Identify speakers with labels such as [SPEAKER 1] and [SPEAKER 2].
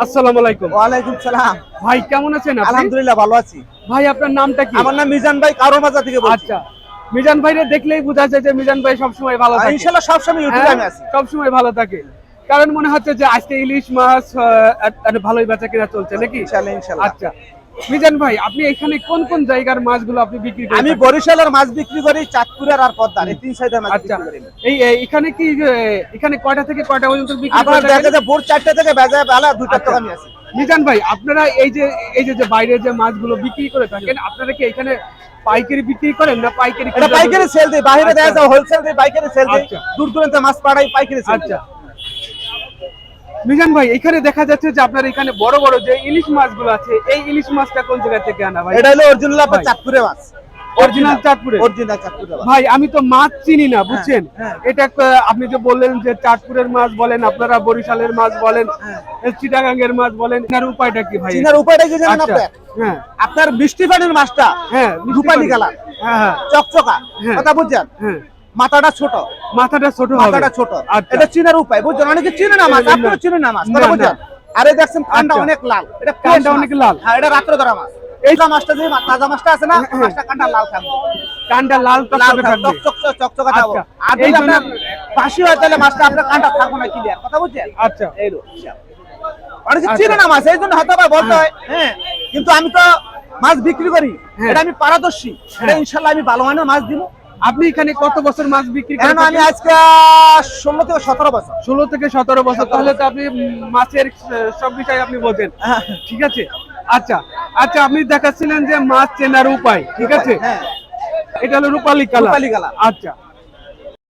[SPEAKER 1] আসসালামু আলাইকুম।
[SPEAKER 2] ওয়ালাইকুম সালাম।
[SPEAKER 1] ভাই কেমন আছেন আপনি?
[SPEAKER 2] আলহামদুলিল্লাহ ভালো আছি।
[SPEAKER 1] ভাই আপনার নামটা কি?
[SPEAKER 2] আমার নাম মিজান ভাই থেকে বলছি।
[SPEAKER 1] আচ্ছা। মিজান ভাইরে দেখলেই বোঝা যায় যে মিজান ভাই সবসময় ভালো থাকে।
[SPEAKER 2] ইনশাআল্লাহ সবসময় ইউটিউবে
[SPEAKER 1] হ্যাঁ, সবসময় ভালো থাকে। কারণ মনে হচ্ছে যে আজকে ইলিশ মাছ ভালোই বেচা কিনা চলছে নাকি?
[SPEAKER 2] ইনশাআল্লাহ ইনশাআল্লাহ।
[SPEAKER 1] আচ্ছা। মিজান ভাই আপনি এখানে কোন কোন জায়গার মাছগুলো আপনি বিক্রি করেন
[SPEAKER 2] আমি বরিশালের মাছ বিক্রি করি চাঁদপুরের আর পদ্মার এই তিন সাইডের মাছ
[SPEAKER 1] আচ্ছা। এই এখানে কি এখানে কয়টা থেকে কয়টা পর্যন্ত বিক্রি করে
[SPEAKER 2] দেখা যায় ভোর চারটে থেকে বেজা বেলা দুটার
[SPEAKER 1] আচ্ছা।
[SPEAKER 2] থেকে আমি আছি।
[SPEAKER 1] মিজান ভাই আপনারা এই যে এই যে যে বাইরে যে মাছগুলো বিক্রি করে থাকেন আপনারা কি এখানে পাইকারি বিক্রি করেন না পাইকারি
[SPEAKER 2] পাইকারি সেল দিই বাইরে
[SPEAKER 1] আচ্ছা।
[SPEAKER 2] দেখা যায় হোলসেল দিই পাইকারি সেল দিই
[SPEAKER 1] আচ্ছা।
[SPEAKER 2] দূর দূরান্তে মাছ পাড়াই পাইকারি সেল
[SPEAKER 1] আচ্ছা। মিজান ভাই এখানে দেখা যাচ্ছে যে আপনার এখানে বড় বড় যে ইলিশ মাছগুলো আছে এই ইলিশ মাছটা কোন জায়গা থেকে আনা ভাই?
[SPEAKER 2] এটা হলো অরিজিনাল আপনার চাঁদপুরে মাছ।
[SPEAKER 1] অরিজিনাল চাঁদপুরে?
[SPEAKER 2] অরিজিনাল চাঁদপুরে
[SPEAKER 1] ভাই আমি তো মাছ চিনি না বুঝছেন?
[SPEAKER 2] হ্যাঁ।
[SPEAKER 1] এটা আপনি যে বললেন যে চাঁদপুরের মাছ বলেন আপনারা বরিশালের মাছ বলেন চিটাগাং এর মাছ বলেন এর উপায়টা কি ভাই?
[SPEAKER 2] চিনার উপায়টা কি জানেন
[SPEAKER 1] আচ্ছা
[SPEAKER 2] আপনার?
[SPEAKER 1] হ্যাঁ।
[SPEAKER 2] আপনার বৃষ্টি পানির মাছটা
[SPEAKER 1] হ্যাঁ
[SPEAKER 2] রূপালি কালার।
[SPEAKER 1] হ্যাঁ হ্যাঁ।
[SPEAKER 2] চকচকা
[SPEAKER 1] হ্যাঁ।
[SPEAKER 2] কথা বুঝছেন?
[SPEAKER 1] হ্যাঁ।
[SPEAKER 2] মাথাটা ছোট।
[SPEAKER 1] মাথাটা ছোট
[SPEAKER 2] মাথাটা ছোট।
[SPEAKER 1] আচ্ছা।
[SPEAKER 2] এটা চিনার উপায় বুঝছেন অনেকে চিনে না মাছ
[SPEAKER 1] না।
[SPEAKER 2] চিনে না মাছ বুঝছেন আরে দেখছেন কানটা
[SPEAKER 1] আচ্ছা।
[SPEAKER 2] অনেক লাল। এটা
[SPEAKER 1] কানটা অনেক লাল।
[SPEAKER 2] হ্যাঁ এটা রাত্রে ধরা মাছ। এই মাছটা যে তাজা মাছটা আছে না
[SPEAKER 1] হ্যাঁ।
[SPEAKER 2] মাছটা কানটা লাল থাকবে।
[SPEAKER 1] কানটা লাল
[SPEAKER 2] থাকবে
[SPEAKER 1] থাকবে।
[SPEAKER 2] চকচক থাকবে।
[SPEAKER 1] আচ্ছা।
[SPEAKER 2] আর যদি আপনার ফাঁসি হয় তাহলে মাছটা আপনার কানটা থাকবে না ক্লিয়ার কথা বুঝছেন?
[SPEAKER 1] আচ্ছা।
[SPEAKER 2] এই অনেকে। চিনে না মাছ এই জন্য হয়তো বলতে হয় হ্যাঁ। কিন্তু আমি তো মাছ বিক্রি করি।
[SPEAKER 1] হ্যাঁ।
[SPEAKER 2] এটা আমি পারদর্শী। এটা ইনশাল্লাহ আমি ভালো মানের মাছ দিব।
[SPEAKER 1] আপনি এখানে কত বছর মাছ বিক্রি করেন?
[SPEAKER 2] আমি আজকে ষোলো থেকে সতেরো বছর।
[SPEAKER 1] ষোলো থেকে সতেরো বছর তাহলে তো আপনি মাছের সব বিষয়ে আপনি বোঝেন। ঠিক আছে? আচ্ছা আচ্ছা আপনি দেখাচ্ছিলেন যে মাছ চেনার উপায় ঠিক আছে?
[SPEAKER 2] হ্যাঁ।
[SPEAKER 1] এটা হলো রূপালী কালা
[SPEAKER 2] রূপালী কালা
[SPEAKER 1] আচ্ছা